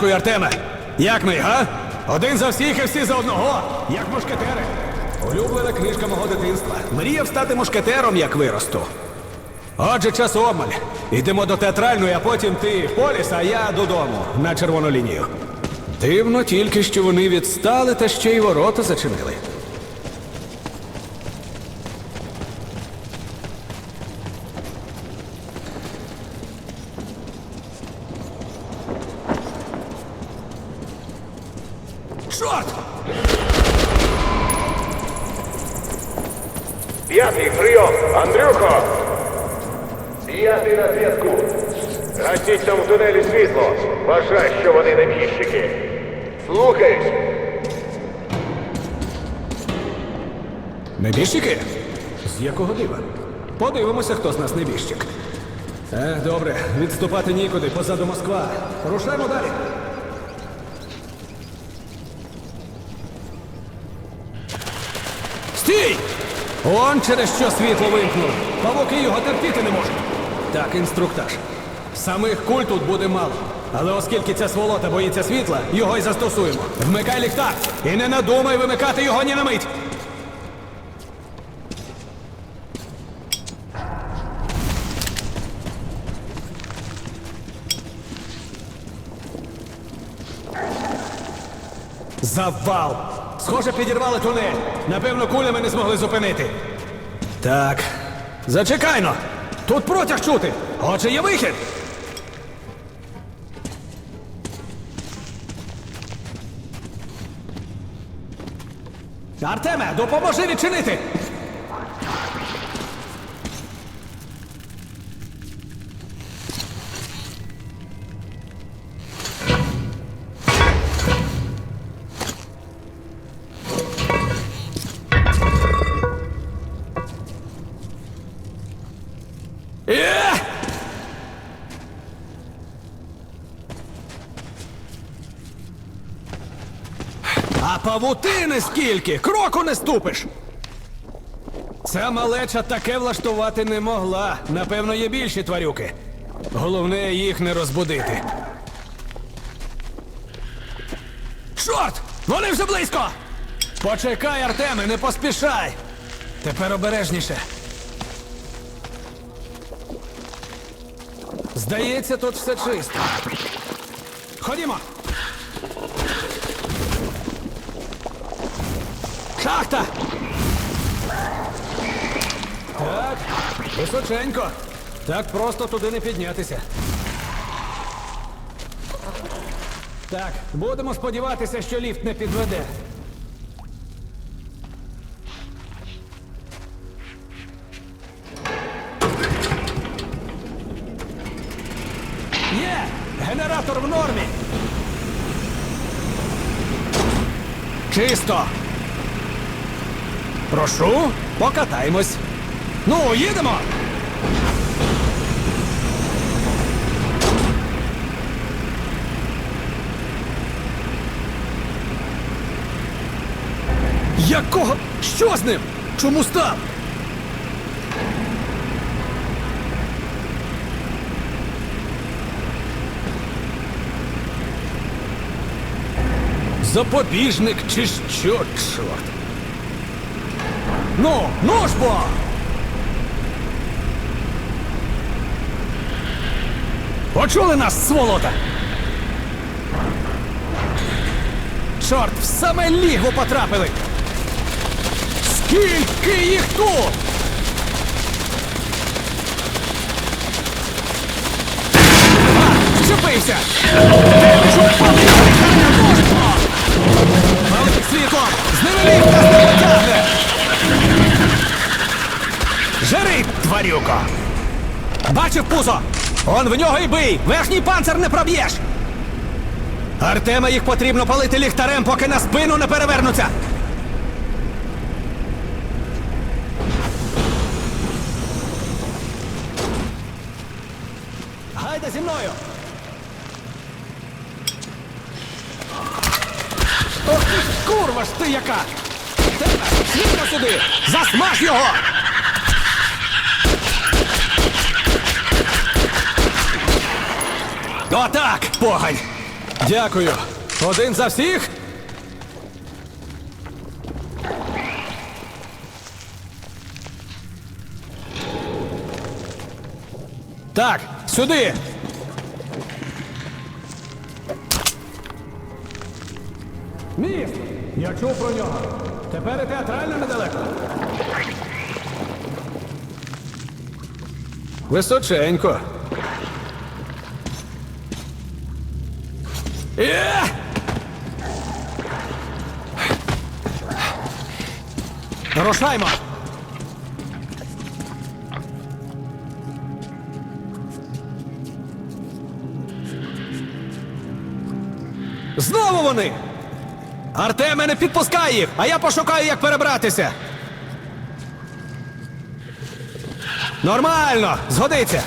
Дякую, Артеме. Як ми, га? Один за всіх і всі за одного, як мушкетери. Улюблена книжка мого дитинства. Мріяв стати мушкетером, як виросту. Отже, час обмаль. Йдемо до театральної, а потім ти поліс, а я додому на червону лінію. Дивно тільки, що вони відстали та ще й ворота зачинили. Чорт! П'ятий прийом. Андрюхо! П'ятий на зв'язку. Гасіть там в тунелі світло. Вважай, що вони небіжчики. Слухаюсь. Небіжчики? З якого дива? Подивимося, хто з нас небіжчик. Е, добре, відступати нікуди, позаду Москва. Рушаємо далі. Стій! Он через що світло вимкнули. Павуки його терпіти не можуть. Так, інструктаж. Самих куль тут буде мало. Але оскільки ця сволота боїться світла, його й застосуємо. Вмикай ліхтар і не надумай вимикати його ні на мить. Завал! Схоже, підірвали тунель. Напевно, кулями не змогли зупинити. Так. Зачекайно! Тут протяг чути! Отже, є вихід! Артеме, допоможи відчинити! Павутини скільки? Кроку не ступиш. Ця малеча таке влаштувати не могла. Напевно, є більші тварюки. Головне їх не розбудити. Чорт! Вони вже близько! Почекай, Артеме, не поспішай! Тепер обережніше. Здається, тут все чисто. Ходімо. Шахта! Так, височенько. Так просто туди не піднятися. Так, будемо сподіватися, що ліфт не підведе. Є! Генератор в нормі! Чисто! Прошу, покатаємось. Ну, їдемо! Якого? Що з ним? Чому став? Запобіжник чи що, чорт? Ну, ну ж бо! Почули нас, сволота? Чорт, в саме лігво потрапили! Скільки їх тут? А, вчепився! Палить світло! Зневеліть тварюко! Бачив пузо! Он в нього й бий! Верхній панцир не проб'єш! Артема їх потрібно палити ліхтарем, поки на спину не перевернуться! Гайда зі мною! Ох ти, курва ж ти яка! Світло сюди! Засмаж його! Отак, погань! Дякую. Один за всіх? Так, сюди. Міст! Я чув про нього. Тепер і театрально недалеко. Височенько. Рушаймо! Знову вони! Артеме не підпускай їх, а я пошукаю, як перебратися. Нормально, згодиться.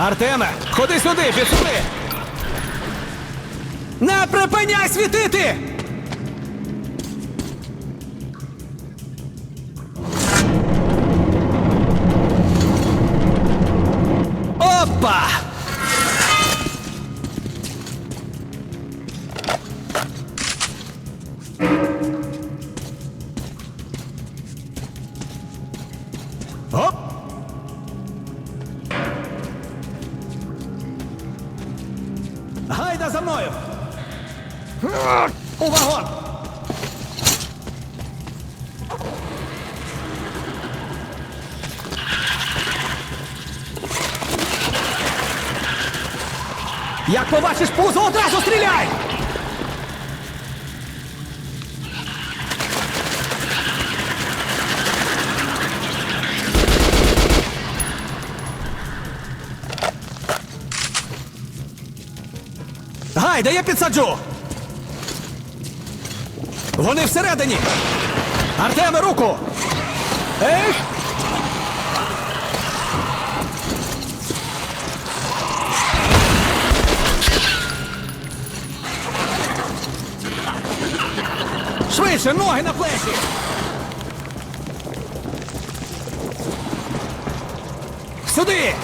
Артеме, ходи сюди, підсуди! Не припиняй світити! Як побачиш пузо, одразу стріляй! Гайда, я підсаджу! Вони всередині! Артеме, руку! Ех! Швидше, ноги на плечі! Сюди!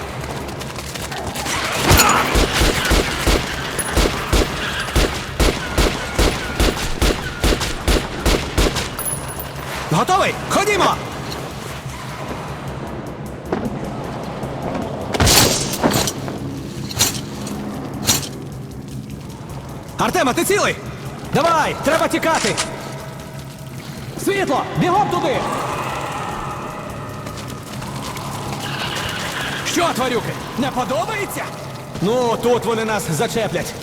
Готовий? Ходімо! Артема, ти цілий? Давай, треба тікати! Світло! Бігом туди! Що, тварюки, не подобається? Ну, тут вони нас зачеплять.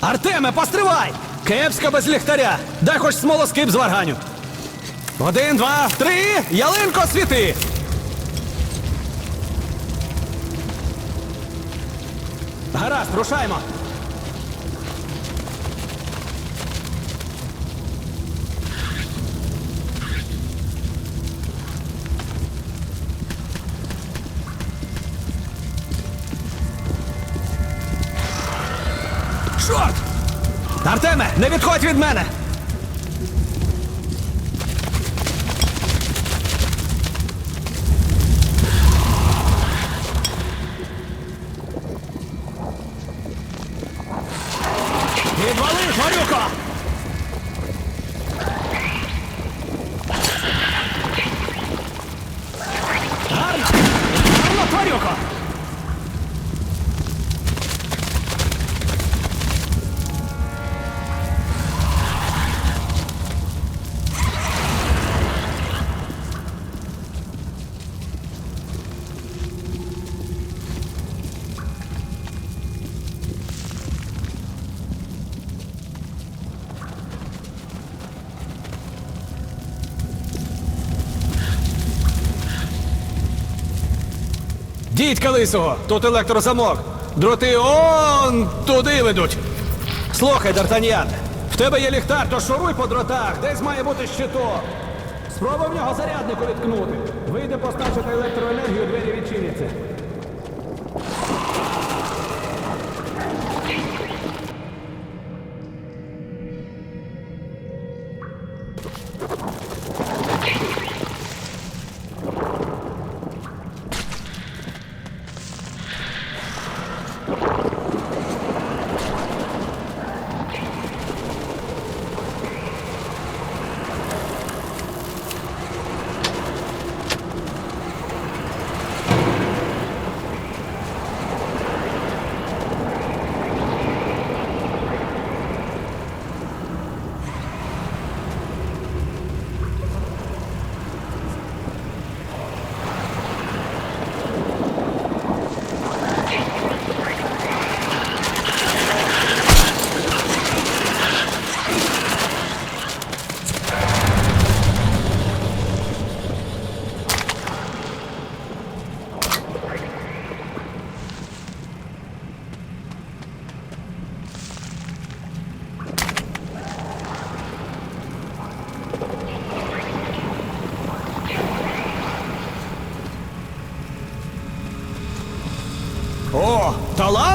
Артеме, постривай! Кепська без ліхтаря. Дай хоч смолоскип з варганю. Один, два, три. Ялинко світи. Гаразд, рушаймо. Чорт! Артеме, не відходь від мене! Дідька лисого, тут електрозамок. Дроти он туди ведуть. Слухай, Д'Артаньян, в тебе є ліхтар, то шуруй по дротах, десь має бути щиток. Спробуй в нього заряднику відкнути. Вийде постачити електроенергію, двері відчиняться.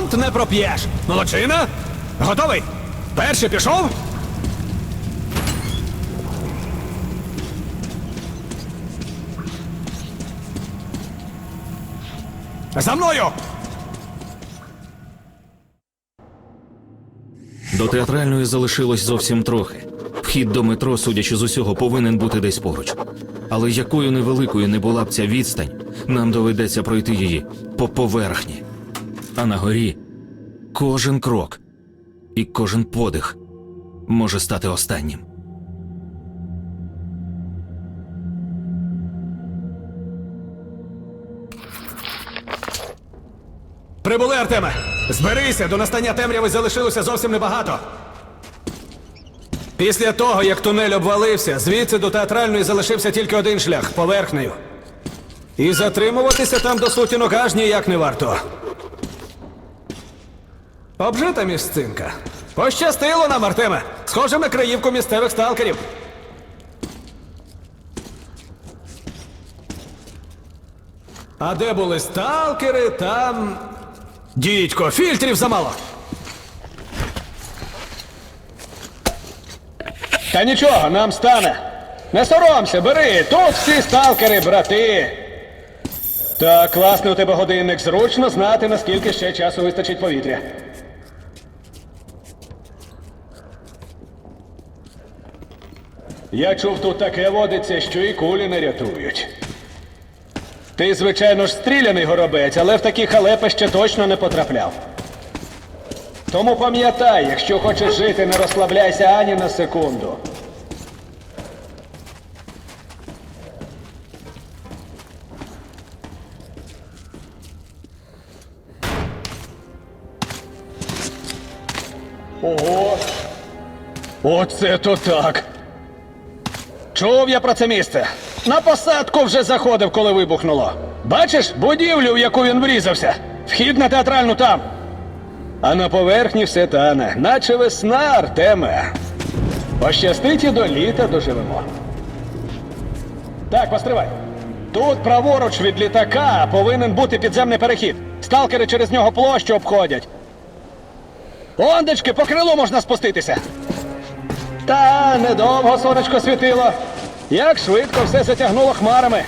Талант не проп'єш. Молодчина? Готовий? Перший пішов? За мною! До театральної залишилось зовсім трохи. Вхід до метро, судячи з усього, повинен бути десь поруч. Але якою невеликою не була б ця відстань, нам доведеться пройти її по поверхні. А на горі кожен крок і кожен подих може стати останнім. Прибули, Артеме! Зберися, до настання темряви залишилося зовсім небагато. Після того, як тунель обвалився, звідси до театральної залишився тільки один шлях поверхнею. І затримуватися там до сутінок аж ніяк не варто. Обжита місцинка. Пощастило нам, Артеме! Схоже на краївку місцевих сталкерів. А де були сталкери, там. Дідько, фільтрів замало. Та нічого, нам стане. Не соромся, бери. Тут всі сталкери, брати. Так, класний у тебе годинник. Зручно знати, наскільки ще часу вистачить повітря. Я чув, тут таке водиться, що і кулі не рятують. Ти, звичайно ж, стріляний горобець, але в такі халепи ще точно не потрапляв. Тому пам'ятай, якщо хочеш жити, не розслабляйся ані на секунду. Ого! Оце то так! Чув я про це місце. На посадку вже заходив, коли вибухнуло. Бачиш будівлю, в яку він врізався? Вхід на театральну там. А на поверхні все тане, наче весна, Артеме. Пощастить і до літа доживемо. Так, постривай. Тут праворуч від літака повинен бути підземний перехід. Сталкери через нього площу обходять. Ондечки, по крилу можна спуститися. Та недовго сонечко світило. Як швидко все затягнуло хмарами.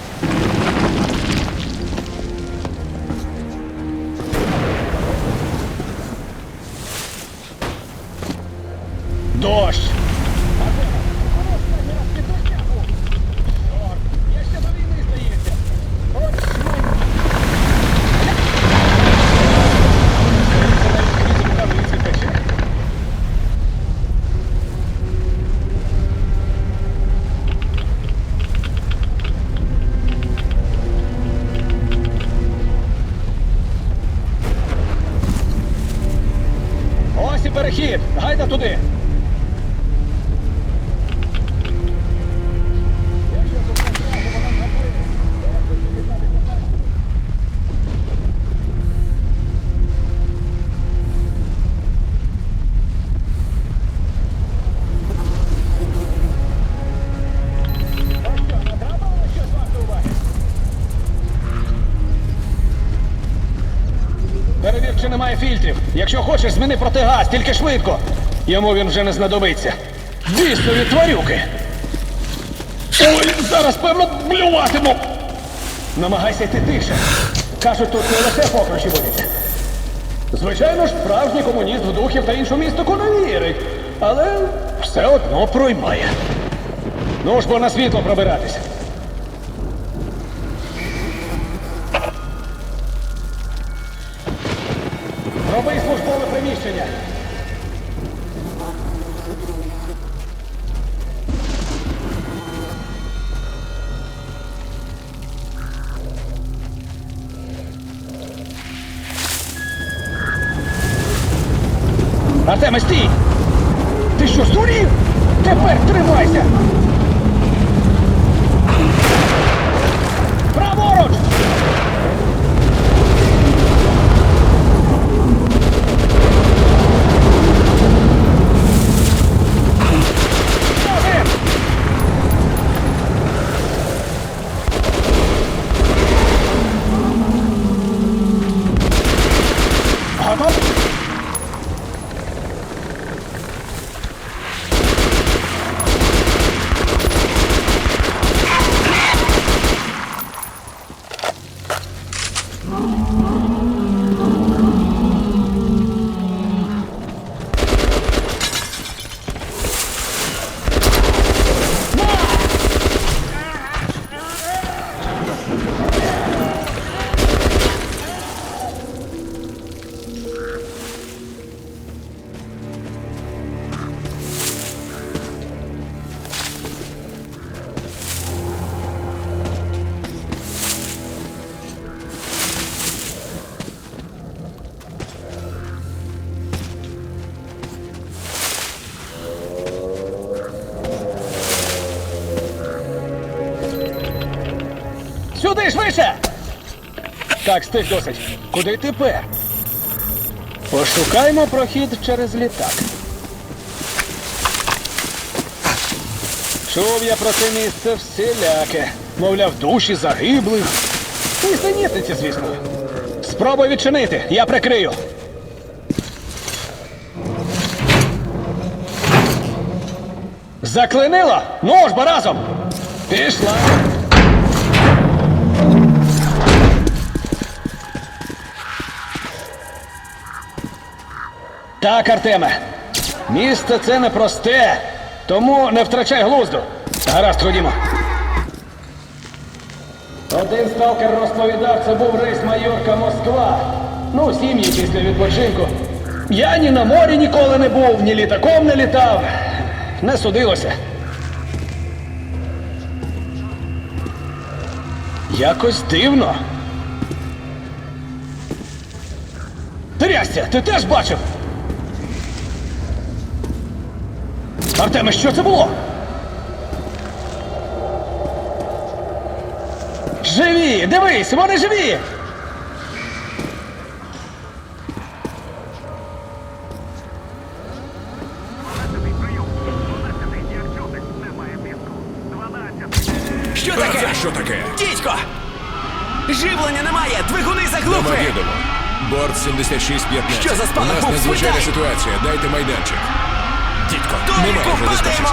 Немає фільтрів. Якщо хочеш, зміни протигаз, тільки швидко. Йому він вже не знадобиться. Бісові тварюки. Ой, зараз, певно, блюватиму. Намагайся йти тише. Кажуть, тут не лише покручі водяться. Звичайно ж, справжній комуніст в духів та іншу містику не вірить, але все одно проймає. Ну ж бо на світло пробиратись. Артеме, Сюди швидше! Так, стих досить. Куди тепер? Пошукаймо прохід через літак. Чув я про це місце всіляке. Мовляв, душі загиблих. Нісенітниці, звісно. Спробуй відчинити, я прикрию. Заклинило? Ну ж разом! Пішла. Так, Артеме. Місто це непросте, тому не втрачай глузду. Гаразд, ходімо. Один сталкер розповідав, це був рейс Майорка Москва. Ну, сім'ї після відпочинку. Я ні на морі ніколи не був, ні літаком не літав. Не судилося. Якось дивно. Трясся, ти теж бачив? Артеме, що це було? Живі! Дивись, вони живі! Що таке? Це що таке? Дідько! Живлення немає! Двигуни заглухли! Домодідово. Борт 7615. Що за У нас був? надзвичайна ситуація. Дайте майданчик. Дідько, Толіку, немає вже падаємо!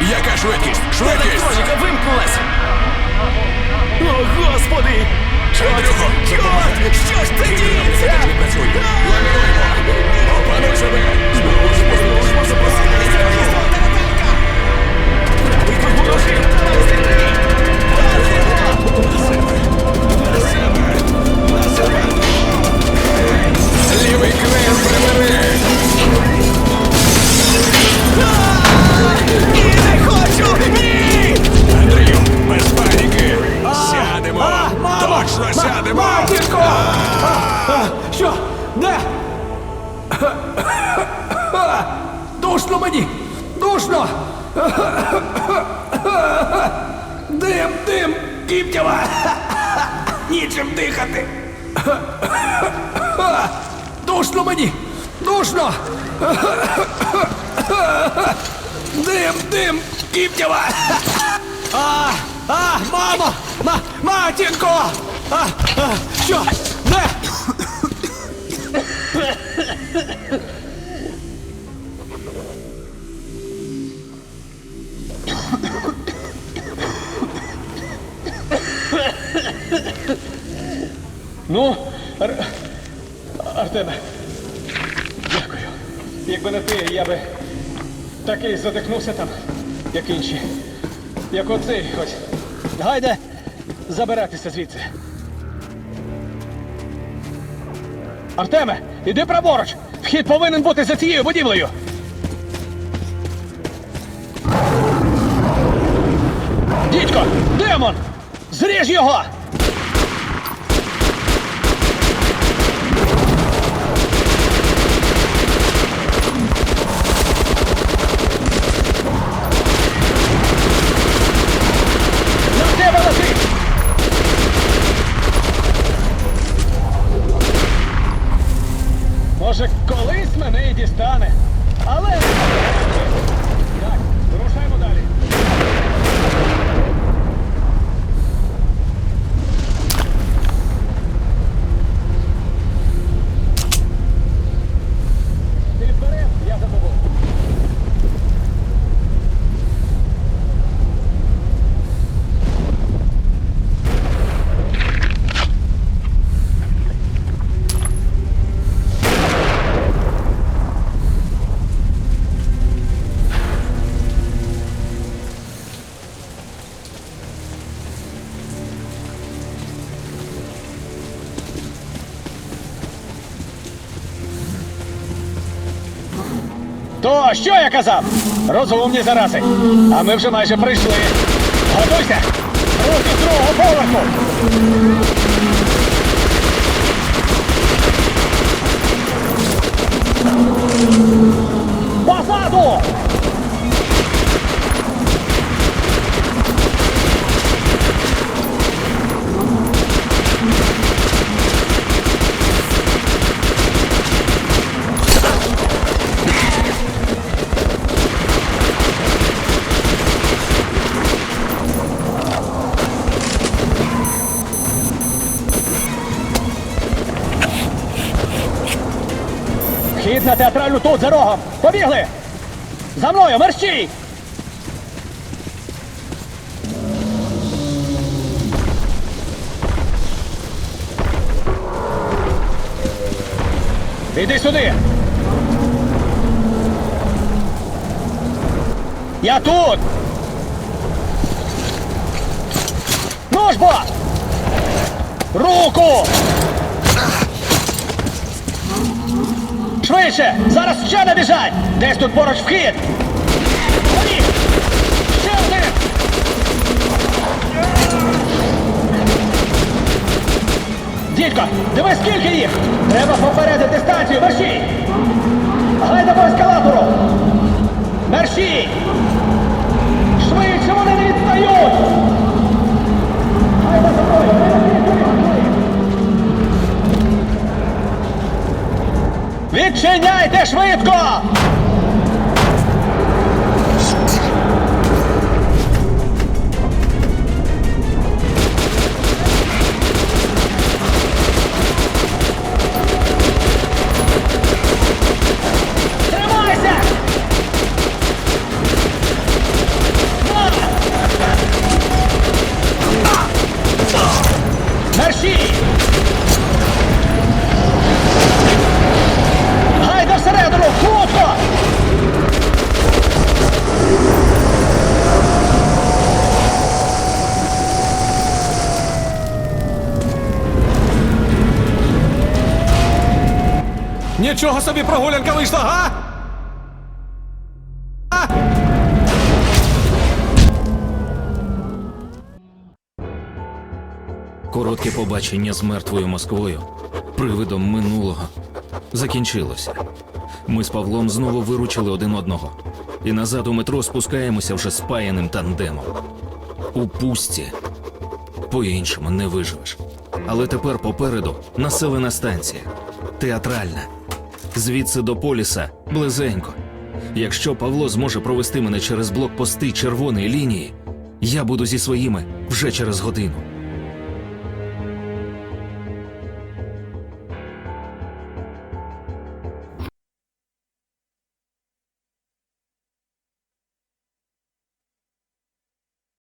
Яка швидкість? Швидкість! Електроніка вимкнулась! О, господи! Андрюхо, Чорт! Що ж це діється? Теж не працює. Плануємо. Опануй себе. Знову ж послужимо запросити. Лівий крен прибери. Не хочу! Андрію, без паніки. Сядемо. Точно сядемо. Що? Де? Душно мені! Душно! Дим, дим, кіптява! Нічим дихати! Душно мені! Душно! Дим, дим, кіптява! А, а, мамо! Ма, матінко! А, а, що? Де? Ну, я би такий задихнувся там, як інші. Як оцей ось. Гайде забиратися звідси. Артеме, іди праворуч! Вхід повинен бути за цією будівлею. Дідько, демон! Зріж його! Що я казав? Розумні зарази. А ми вже майже прийшли. Готуйся! Руки з другого поверху! Мною, мерщій! Іди сюди! Я тут! Ну! Руку! Швидше! Зараз ще набіжать! Десь тут поруч вхід! Горі! Ще один! Дідько, дивись скільки їх! Треба попередити станцію, мерщій! Гайда по ескалатору! Мерщій! Швидше вони не відстають! Відчиняйте швидко! Нічого собі прогулянка вийшла, га? Коротке побачення з мертвою Москвою, привидом минулого, закінчилося. Ми з Павлом знову виручили один одного. І назад у метро спускаємося вже спаяним тандемом. У пустці. По-іншому не виживеш. Але тепер попереду населена станція. Театральна. Звідси до поліса близенько. Якщо Павло зможе провести мене через блокпости червоної лінії, я буду зі своїми вже через годину.